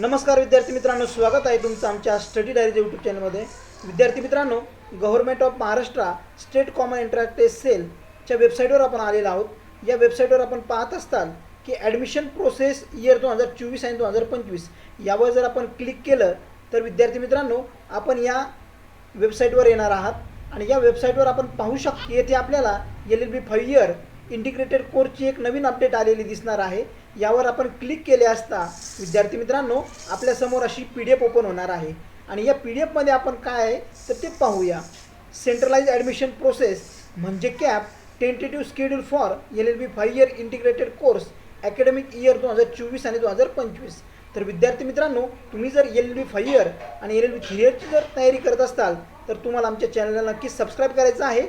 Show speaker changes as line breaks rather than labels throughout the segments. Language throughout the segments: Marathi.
नमस्कार विद्यार्थी मित्रांनो स्वागत आहे तुमचं आमच्या स्टडी डायरी यूट्यूब चॅनलमध्ये विद्यार्थी मित्रांनो government of Maharashtra state common entrance test सेलच्या वेबसाईटवर आपण आलेलो आहोत. या वेबसाईटवर आपण पाहत असताल की ॲडमिशन प्रोसेस इयर दोन हजार चोवीस आणि दोन हजार पंचवीस यावर जर आपण क्लिक केलं तर विद्यार्थी मित्रांनो आपण या वेबसाईटवर येणार आहात. आणि या वेबसाईटवर आपण पाहू शकतो येथे आपल्याला L L B five year integrated कोर्सची एक नवीन अपडेट आलेली दिसणार आहे. यावर आपण क्लिक केले असता विद्यार्थी मित्रांनो आपल्यासमोर अशी पी डी एफ ओपन होणार आहे. आणि या पी डी एफमध्ये आपण काय आहे तर ते पाहूया. सेंट्रलाइज ॲडमिशन प्रोसेस म्हणजे CAP tentative schedule for L L B five year integrated course academic year दोन हजार चोवीस आणि दोन हजार पंचवीस. तर विद्यार्थी मित्रांनो तुम्ही जर L L B five year आणि एल एल बी थ्री इयरची जर तयारी करत असाल तर तुम्हाला आमच्या चॅनलला नक्कीच सबस्क्राईब करायचं आहे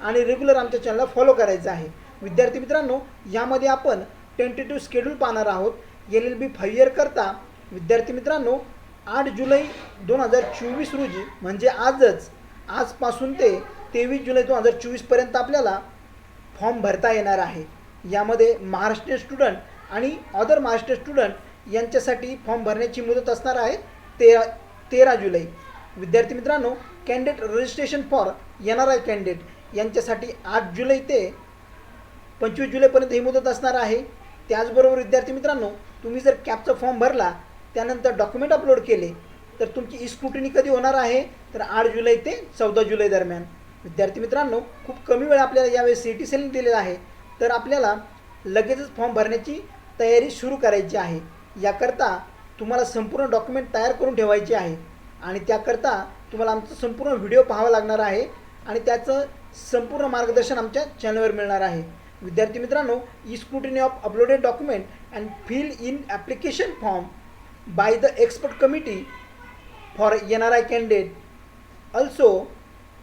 आणि रेग्युलर आमच्या चॅनलला फॉलो करायचं आहे. विद्यार्थी मित्रांनो यामध्ये आपण टेंटेटिव्ह स्केड्यूल पाहणार आहोत. L L B five year करता विद्यार्थी मित्रांनो आठ जुलै दोन हजार चोवीस रोजी म्हणजे आजच आजपासून ते तेवीस जुलै दोन हजार चोवीसपर्यंत आपल्याला फॉर्म भरता येणार आहे. यामध्ये महाराष्ट्र स्टुडंट आणि अदर महाराष्ट्र स्टुडंट यांच्यासाठी फॉर्म भरण्याची मुदत असणार आहे तेरा तेरा जुलै. विद्यार्थी मित्रांनो कॅन्डिडेट रजिस्ट्रेशन फॉर येणार आहे कॅन्डिडेट यांच्यासाठी आठ जुलै ते पंचवीस जुलैपर्यंत ही मुदत असणार आहे. त्याचबरोबर विद्यार्थी मित्रांनो तुम्ही जर कॅपचा फॉर्म भरला त्यानंतर डॉक्युमेंट अपलोड केले तर तुमची ई स्क्रुटिनी कधी होणार आहे? तर आठ जुलै ते चौदा जुलै दरम्यान. विद्यार्थी मित्रांनो खूप कमी वेळ आपल्याला यावेळेस सी टी सेलने दिलेला आहे. तर आपल्याला लगेचच फॉर्म भरण्याची तयारी सुरू करायची आहे. याकरता तुम्हाला संपूर्ण डॉक्युमेंट तयार करून ठेवायचे आहे. आणि त्याकरता तुम्हाला आमचा संपूर्ण व्हिडिओ पाहावा लागणार आहे. आणि त्याचं संपूर्ण मार्गदर्शन आमच्या चॅनलवर मिळणार आहे. विद्यार्थी मित्रांनो E scrutiny of uploaded document and fill in application form by the expert committee for N R I candidate also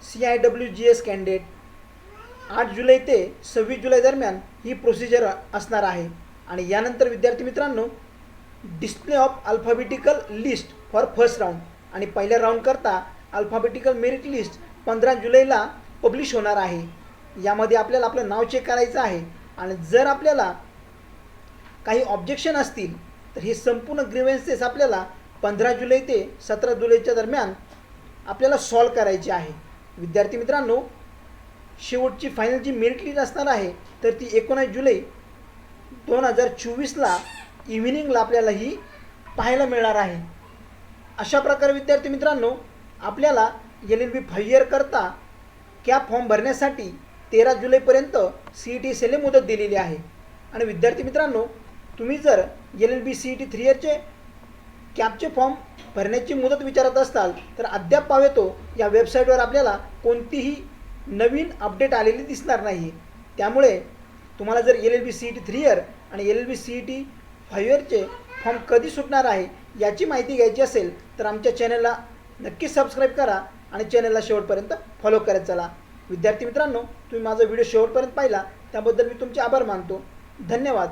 C I W G S candidate आठ जुलै ते सव्वीस जुलै दरम्यान ही प्रोसिजर असणार आहे. आणि यानंतर विद्यार्थी मित्रांनो display of alphabetical list for first round आणि पहिल्या राऊंडकरता अल्फाबेटिकल मेरिट लिस्ट पंधरा जुलैला पब्लिश होणार आहे. यामध्ये आपल्याला आपलं नाव चेक करायचं आहे. आणि जर आपल्याला काही ऑब्जेक्शन असतील तर हे संपूर्ण ग्रीवेन्सेस आपल्याला पंधरा जुलै ते सतरा जुलैच्या दरम्यान आपल्याला सॉल्व करायची आहे. विद्यार्थी मित्रांनो शेवटची फायनल जी मेरिट लिस्ट असणार आहे तर ती एकोणीस जुलै दोन हजार चोवीसला इव्हिनिंगला आपल्याला ही पाहायला मिळणार आहे. अशा प्रकारे विद्यार्थी मित्रांनो आपल्याला एल एल बी फाईव्ह करता कॅप फॉर्म भरण्यासाठी तेरा जुलैपर्यंत सी ई टी सेले मुदत दिलेली आहे. आणि विद्यार्थी मित्रांनो तुम्ही जर L L B C E T three इयरचे कॅपचे फॉर्म भरण्याची मुदत विचारत असाल तर अद्याप पावेतो या वेबसाईटवर आपल्याला कोणतीही नवीन अपडेट आलेली दिसणार नाही त्यामुळे तुम्हाला जर L L B C E T three year आणि L L B C E T five इयरचे form कधी सुटणार आहे याची माहिती घ्यायची असेल तर आमच्या चॅनलला नक्की सबस्क्राईब करा आणि चॅनलला शेवटपर्यंत फॉलो करत चला. विद्यार्थी मित्रांनो तुम्ही माझा व्हिडिओ शेवटपर्यंत पाहिला त्याबद्दल मी तुमचे आभार मानतो. धन्यवाद.